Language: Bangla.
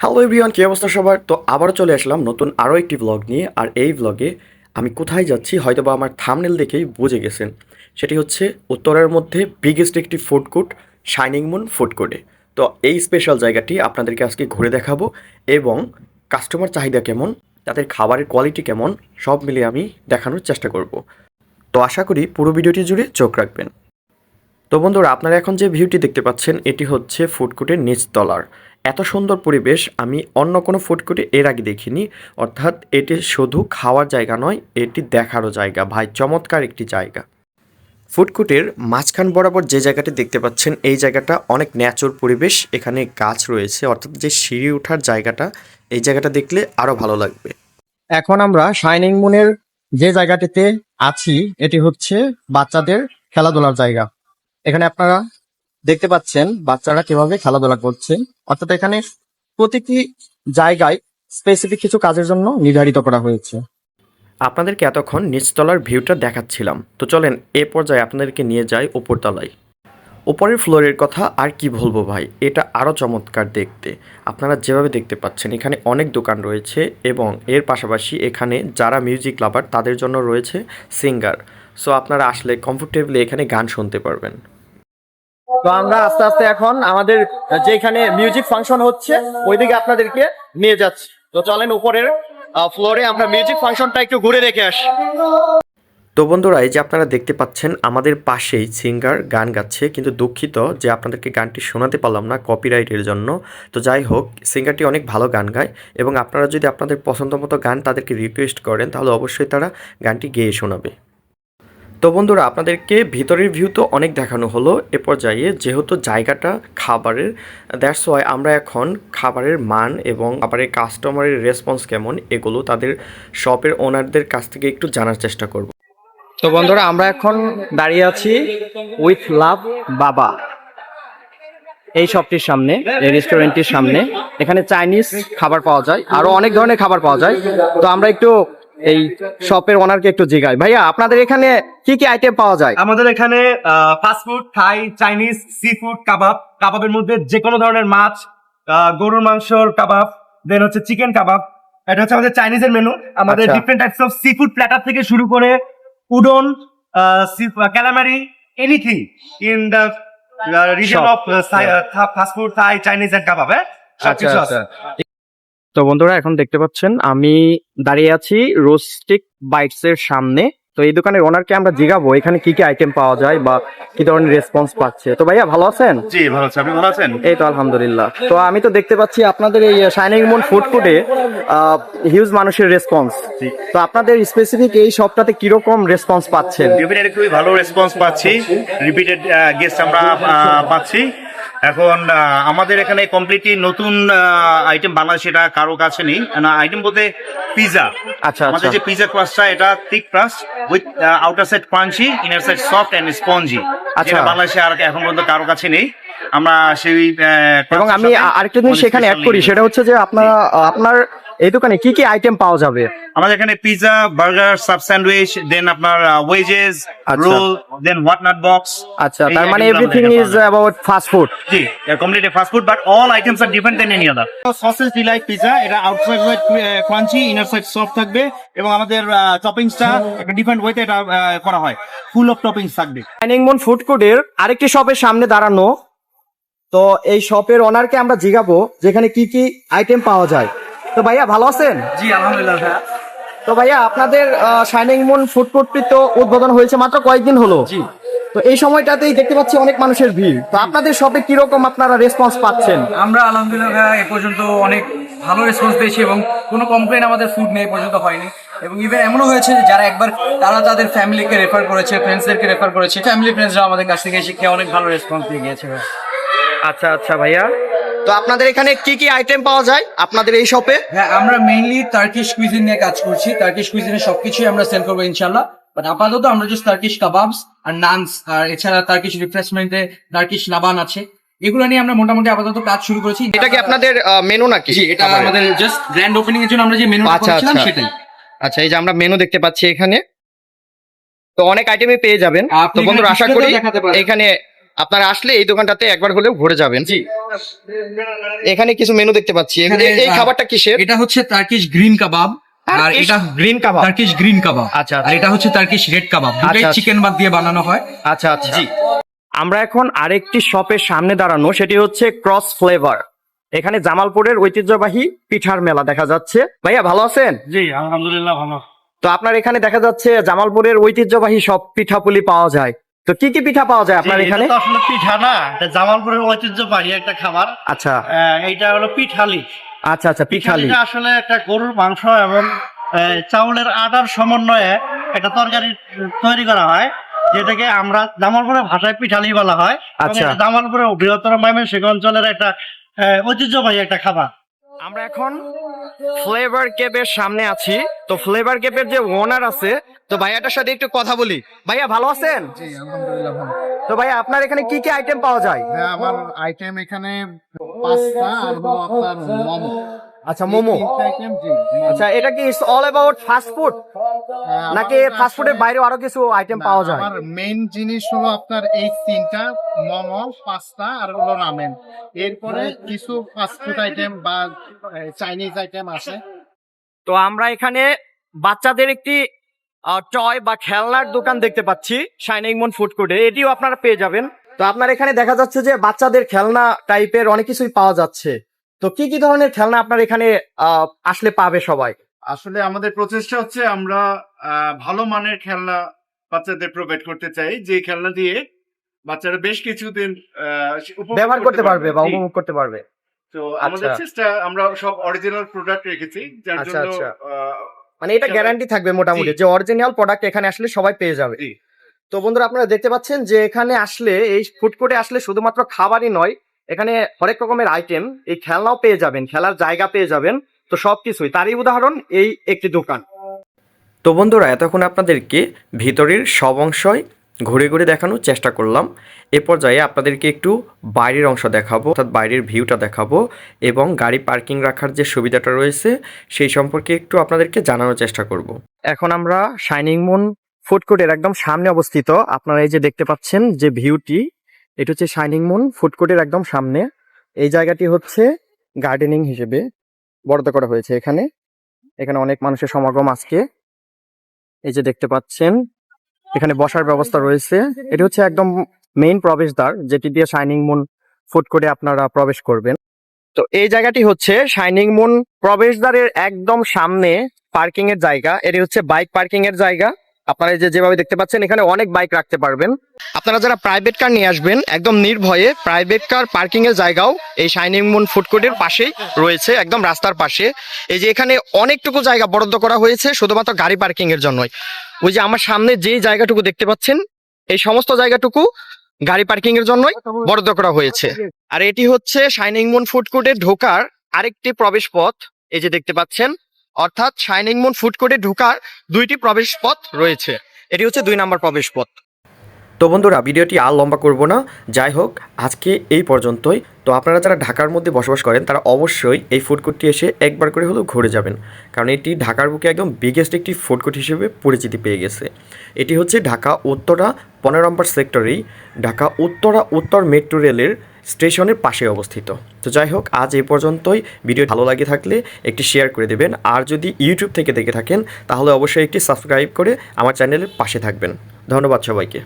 হ্যালো এভরিওয়ান কী অবস্থা সবার? তো আবারও চলে আসলাম নতুন আরও একটি ব্লগ নিয়ে, আর এই ব্লগে আমি কোথায় যাচ্ছি হয়তো বা আমার থামনেল দেখেই বুঝে গেছেন। সেটি হচ্ছে উত্তরের মধ্যে বিগেস্ট একটি food court Shining Moon food কোর্টে তো এই স্পেশাল জায়গাটি আপনাদেরকে আজকে ঘুরে দেখাবো এবং কাস্টমার চাহিদা কেমন, তাদের খাবারের কোয়ালিটি কেমন, সব মিলিয়ে আমি দেখানোর চেষ্টা করব। তো আশা করি পুরো ভিডিওটি জুড়ে চোখ রাখবেন। তো বন্ধুরা, আপনারা এখন যে ভিউটি দেখতে পাচ্ছেন, এটি হচ্ছে ফুড ফুডকোর্টের নিচতলার। এত সুন্দর পরিবেশ আমি অন্য কোনো ফুডকোর্টে এর আগে দেখিনি। অর্থাৎ এটি শুধু খাওয়ার জায়গা নয়, এটি দেখারও জায়গা। ভাই, চমৎকার একটি জায়গা। ফুডকোর্টের মাঝখান বরাবর যে জায়গাটি দেখতে পাচ্ছেন, এই জায়গাটা অনেক ন্যাচুর পরিবেশ। এখানে গাছ রয়েছে, অর্থাৎ যে সিঁড়ি ওঠার জায়গাটা, এই জায়গাটা দেখলে আরও ভালো লাগবে। এখন আমরা শাইনিং মুনের যে জায়গাটিতে আছি, এটি হচ্ছে বাচ্চাদের খেলাধুলার জায়গা। এখানে আপনারা দেখতে পাচ্ছেন বাচ্চারা কীভাবে খেলাধুলা করছে। অর্থাৎ এখানে প্রতিটি জায়গায় স্পেসিফিক কিছু কাজের জন্য নির্ধারিত করা হয়েছে। আপনাদেরকে এতক্ষণ নিচতলার ভিউটা দেখাচ্ছিলাম। তো চলেন এ পর্যায়ে আপনাদেরকে নিয়ে যাই উপরতলায়। উপরের ফ্লোরের কথা আর কি বলব ভাই? এটা আরও চমৎকার দেখতে। আপনারা যেভাবে দেখতে পাচ্ছেন, এখানে অনেক দোকান রয়েছে এবং এর পাশাপাশি এখানে যারা মিউজিক লাভার তাদের জন্য রয়েছে সিঙ্গার সো আপনারা আসলে কমফোর্টেবলি এখানে গান শুনতে পারবেন। তো আমরা আস্তে আস্তে এখন আমাদের যেখানে মিউজিক ফাংশন হচ্ছে, ওইদিকে আপনাদেরকে নিয়ে যাচ্ছি। তো চলেন উপরের ফ্লোরে আমরা মিউজিক ফাংশনটা একটু ঘুরে দেখে আসি। তো বন্ধুরা, এই যে আপনারা দেখতে পাচ্ছেন, আমাদের পাশেই সিঙ্গার গান গাচ্ছে, কিন্তু দুঃখিত যে আপনাদেরকে গানটি শোনাতে পারলাম না কপিরাইটের জন্য। তো যাই হোক সিঙ্গারটি অনেক ভালো গান গায়, এবং আপনারা যদি আপনাদের পছন্দ মতো গান তাদেরকে রিকোয়েস্ট করেন, তাহলে অবশ্যই তারা গানটি গেয়ে শোনাবে। তো বন্ধুরা, আপনাদেরকে ভিতরের ভিউ তো অনেক দেখানো হলো এ পর্যায়ে, যেহেতু জায়গাটা খাবারের দ্যাটস ওয়াই আমরা এখন খাবারের মান এবং খাবারের কাস্টমারের রেসপন্স কেমন, এগুলো তাদের শপের ওনারদের কাছ থেকে একটু জানার চেষ্টা করব। তো বন্ধুরা, আমরা এখন দাঁড়িয়ে আছি উইথ লাভ বাবা এই শপটির সামনে, এই রেস্টুরেন্টটির সামনে। এখানে চাইনিজ খাবার পাওয়া যায়, আরও অনেক ধরনের খাবার পাওয়া যায়। তো আমরা একটু এই শপের ওনারকে একটু জিগাই। ভাইয়া আপনাদের এখানে কি কি আইটেম পাওয়া যায়? আমাদের এখানে fast food Thai Chinese seafood কাবাব কাবাবের মধ্যে যে কোনো ধরনের মাছ গরুর মাংসর কাবাব দেন হচ্ছে চিকেন কাবাব এটা হচ্ছে আমাদের চাইনিজের মেনু আমাদের আচ্ছা। Different types of seafood platter থেকে শুরু করে udon calamari anything in the region. Of fast food Thai Chinese and কাবাব হ্যাঁ? আছে। তো বন্ধুরা এখন দেখতে পাচ্ছেন আমি দাঁড়িয়ে আছি রোস্টিক বাইটস এর সামনে। তো এই দোকানের ওনারকে আমরা জিগাবো এখানে কি কি আইটেম পাওয়া যায় বা কি ধরনের রেসপন্স পাচ্ছে। তো ভাইয়া ভালো আছেন? জি ভালো আছে। আপনি ভালো আছেন? এই তো আলহামদুলিল্লাহ। তো আমি তো দেখতে পাচ্ছি আপনাদের এই শাইনিং মুন ফুড কোর্টে হিউজ মানুষের রেসপন্স জি। তো আপনাদের স্পেসিফিক এই শপটাতে কীরকম রেসপন্স পাচ্ছেন? রিপিটেড খুবই ভালো রেসপন্স পাচ্ছি। রিপিটেড গেস্ট আমরা পাচ্ছি। এখন আমাদের এখানে কমপ্লিটলি নতুন আইটেম বাংলাদেশে এটা কারও কাছে নেই। আইটেম বলতে পিজা আচ্ছা আমাদের আচ্ছা যে পিজা ক্রাস্টটা এটা thick crust with outer side crunchy inner side soft and spongy আচ্ছা। বাংলাদেশে আর এখন পর্যন্ত কারও কাছে নেই। আমরা সেই এবং আমি আরেকটা জিনিস সেখানে অ্যাড করি সেটা হচ্ছে যে আপনারা আপনার এই দোকানে কি কি আইটেম পাওয়া যাবে? আমাদের এখানে pizza burger sub sandwich then আপনার ওয়েজেস আচ্ছা। Roll then what not box আচ্ছা তার মানে everything is about fast food G completely fast food but all items are different then any other sausage delight pizza এটা outside wet crunchy inner side soft থাকবে এবং আমাদের টপিংসটা একটা ডিফারেন্ট ওয়েতে এটা করা হয়। ফুল অফ টপিংস থাকবে। ডাইনিং মন ফুড কোর্টের আরেকটি শপের সামনে দাঁড়ানো। তো এই শপের ওনারকে আমরা জিগাবো যেখানে কি কি আইটেম পাওয়া যায়। তো ভাইয়া ভালো আছেন? জি আলহামদুলিল্লাহ ভাইয়া। তো ভাইয়া আপনাদের শাইনিং মুন ফুড কোর্টটি তো উদ্বোধন হয়েছে মাত্র কয়েকদিন হলো। জি। তো এই সময়টাতেই দেখতে পাচ্ছি অনেক মানুষের ভিড়। তো আপনাদের শপে কীরকম আপনারা রেসপন্স পাচ্ছেন? আমরা আলহামদুলিল্লাহ ভাইয়া এ পর্যন্ত অনেক ভালো রেসপন্স পেয়েছি এবং কোনো কমপ্লেন আমাদের ফুড নিয়ে এ পর্যন্ত হয়নি। এবং ইভেন এমনও হয়েছে যে যারা একবার তারা তাদের ফ্যামিলিকে রেফার করেছে ফ্রেন্ডসদেরকে রেফার করেছে। ফ্যামিলি ফ্রেন্ডসরা আমাদের কাছ থেকে এসে খেয়ে অনেক ভালো রেসপন্স দিয়ে গিয়েছে ভাইয়া। আচ্ছা আচ্ছা ভাইয়া। তো আপনাদের এখানে কি কি আইটেম পাওয়া যায় আপনাদের এই শপে হ্যাঁ আমরা মেইনলি টার্কিশ কুইজিন নিয়ে কাজ করছি। টার্কিশ কুইজিনের সবকিছুই আমরা সেল করব ইনশাল্লাহ বাট আপাতত আমরা জাস্ট টার্কিশ কাবাবস আর নানস আর এছাড়া টার্কিশ রিফ্রেশমেন্টে টার্কিশ লাবান আছে। এগুলো নিয়ে আমরা মোটামুটি আপাতত কাজ শুরু করেছি। এটা কি আপনাদের মেনু নাকি? জি এটা আমাদের জাস্ট গ্র্যান্ড ওপেনিং এর জন্য আমরা যে মেনু আচ্ছা, করেছিলাম আচ্ছা। সেটাই। আচ্ছা এই যে আমরা মেনু দেখতে পাচ্ছি এখানে। তো অনেক আইটেমই পেয়ে যাবেন। তো বন্ধুরা আশা করি এখানে আপনারা আসলে এই দোকানটাতে একবার হলেও ঘুরে যাবেন। জি। এখানে কিছু মেনু দেখতে পাচ্ছি। এই খাবারটা কিসের? এটা হচ্ছে টার্কিশ গ্রিন কাবাব আর এটা গ্রিন কাবাব টার্কিশ গ্রিন কাবাব আচ্ছা, আচ্ছা। আর এটা হচ্ছে টার্কিশ রেড কাবাব দুটাই আচ্ছা। চিকেন বাদ দিয়ে বানানো হয়। আচ্ছা আচ্ছা। আমরা এখন আরেকটি শপের সামনে দাঁড়ানো সেটি হচ্ছে ক্রস ফ্লেভার এখানে জামালপুরের ঐতিহ্যবাহী পিঠার মেলা দেখা যাচ্ছে। ভাইয়া ভালো আছেন? জি আলহামদুলিল্লাহ ভালো। তো আপনার এখানে দেখা যাচ্ছে জামালপুরের ঐতিহ্যবাহী সব পিঠাপুলি পাওয়া যায়। তো কি কি পিঠা পাওয়া যায় আপনার এখানে? আসলে পিঠা না এটা জামালপুরের ঐতিহ্যবাহী একটা খাবার। আচ্ছা। এইটা হলো পিঠালি আচ্ছা আচ্ছা পিঠালি আসলে একটা গরুর মাংস এবং চাউলের আটার সমন্বয়ে একটা তরকারি তৈরি করা হয় যেটাকে আমরা জামালপুরের ভাষায় পিঠালি বলা হয়। আচ্ছা। জামালপুরের বৃহত্তর ময়মনসিংহ অঞ্চলের একটা ঐতিহ্যবাহী একটা খাবার। আমরা এখন ফ্লেভার কেপের সামনে আছি। তো ফ্লেভার কেপের যে ওনার আছে তো ভাইয়াটার সাথে একটু কথা বলি। ভাইয়া ভালো আছেন? তো ভাইয়া আপনার এখানে কি কি আইটেম পাওয়া যায়? হ্যাঁ, আমার আইটেম এখানে পাস্তা আর আপনার মোমো। আচ্ছা মোমো। আচ্ছা এটা কি it's all about fast food নাকি ফাস্ট ফুডের বাইরেও আরও কিছু আইটেম পাওয়া যায়? আমার মেইন জিনিস হলো আপনার এই তিনটা মোমো পাস্তা আর হলো রামেন এরপরে কিছু ফাস্ট ফুড আইটেম বা চাইনিজ আইটেম আছে। তো আমরা এখানে বাচ্চাদের একটি টয় বা খেলনার দোকান দেখতে পাচ্ছি শাইনিং মুন ফুড কোর্টে এটিও আপনারা পেয়ে যাবেন। তো আপনার এখানে দেখা যাচ্ছে যে বাচ্চাদের খেলনা টাইপের অনেক কিছুই পাওয়া যাচ্ছে। তো কি কি ধরনের খেলনা আপনার এখানে আসলে পাবে সবাই? আসলে আমাদের প্রচেষ্টা হচ্ছে আমরা ভালো মানের খেলনা বাচ্চাদের প্রোভাইড করতে চাই। যে খেলনা দিয়ে বাচ্চারা বেশ কিছুদিন ব্যবহার করতে পারবে। বা উপভোগ করতে পারবে। তো আমাদের আচ্ছা। চেষ্টা আমরা সব অরিজিনাল প্রোডাক্ট রেখেছি যার আচ্ছা, জন্য আচ্ছা। মানে এটা গ্যারান্টি থাকবে মোটামুটি যে অরিজিনাল প্রোডাক্ট এখানে আসলে সবাই পেয়ে যাবে। তো বন্ধুরা আপনারা দেখতে পাচ্ছেন যে এখানে আসলে এই ফুড কোর্টে আসলে শুধুমাত্র খাবারই নয় এখানে হরেক রকমের আইটেম এই খেলনাও পেয়ে যাবেন খেলার জায়গা পেয়ে যাবেন। তো সবকিছুই তারই উদাহরণ এই একটি দোকান। তো বন্ধুরা এতক্ষণ আপনাদেরকে ভিতরের সব অংশই ঘুরে ঘুরে দেখানোর চেষ্টা করলাম। এ পর্যায়ে আপনাদেরকে একটু বাইরের অংশ দেখাবো অর্থাৎ বাইরের ভিউটা দেখাবো এবং গাড়ি পার্কিং রাখার যে সুবিধাটা রয়েছে সেই সম্পর্কে একটু আপনাদেরকে জানানোর চেষ্টা করব। এখন আমরা শাইনিং মুন ফুড কোর্টের একদম সামনে অবস্থিত। আপনারা এই যে দেখতে পাচ্ছেন যে ভিউটি এটা হচ্ছে শাইনিং মুন ফুড কোর্টের একদম সামনে। এই জায়গাটি হচ্ছে গার্ডেনিং হিসেবে বরাদ্দ করা হয়েছে এখানে। এখানে অনেক মানুষের সমাগম আজকে। এই যে দেখতে পাচ্ছেন, এখানে বসার ব্যবস্থা রয়েছে। এটি হচ্ছে একদম মেইন প্রবেশদ্বার, যেটি দিয়ে শাইনিং মুন ফুড কোর্টে আপনারা প্রবেশ করবেন। তো এই জায়গাটি হচ্ছে শাইনিং মুন প্রবেশদ্বারের একদম সামনে পার্কিং এর জায়গা। এটি হচ্ছে বাইক পার্কিং এর জায়গা। আপনারা যে যেভাবে দেখতে পাচ্ছেন, এখানে অনেক বাইক রাখতে পারবেন। আপনারা যারা প্রাইভেট কার নিয়ে আসবেন, একদম নির্ভয়ে প্রাইভেট কার পার্কিং এর জায়গাও এই শাইনিং মুন ফুড কোর্টের পাশেই রয়েছে, একদম রাস্তার পাশে। এই যে এখানে অনেকটুকু জায়গা বরাদ্দ করা হয়েছে, শুধুমাত্র গাড়ি পার্কিং এর জন্যই। ওই যে আমার সামনে যেই জায়গাটুকু দেখতে পাচ্ছেন, এই সমস্ত জায়গাটুকু গাড়ি পার্কিং এর জন্যই বরাদ্দ করা হয়েছে। আর এটি হচ্ছে শাইনিং মুন ফুড কোর্টে ঢোকার আরেকটি প্রবেশ পথ, এই যে দেখতে পাচ্ছেন। অর্থাৎ শাইনিং মুন ফুড কোর্টে ঢোকার দুইটি প্রবেশ পথ রয়েছে। এটি হচ্ছে দুই নম্বর প্রবেশ পথ তো বন্ধুরা, ভিডিওটি আর লম্বা করব না। যাই হোক, আজকে এই পর্যন্তই। তো আপনারা যারা ঢাকার মধ্যে বসবাস করেন, তারা অবশ্যই এই ফুড কোর্টটি এসে একবার করে হলেও ঘুরে যাবেন। কারণ এটি ঢাকার বুকে একদম বিগেস্ট একটি ফুড কোর্ট হিসেবে পরিচিতি পেয়ে গেছে। এটি হচ্ছে ঢাকা উত্তরা পনেরো নম্বর সেক্টরেই ঢাকা উত্তরা উত্তর মেট্রো রেলের স্টেশনের পাশে অবস্থিত। তো যাই হোক, আজ এ পর্যন্তই। ভিডিও ভালো লাগে থাকলে একটি শেয়ার করে দেবেন। আর যদি ইউটিউব থেকে দেখে থাকেন, তাহলে অবশ্যই একটি সাবস্ক্রাইব করে আমার চ্যানেলের পাশে থাকবেন। ধন্যবাদ সবাইকে।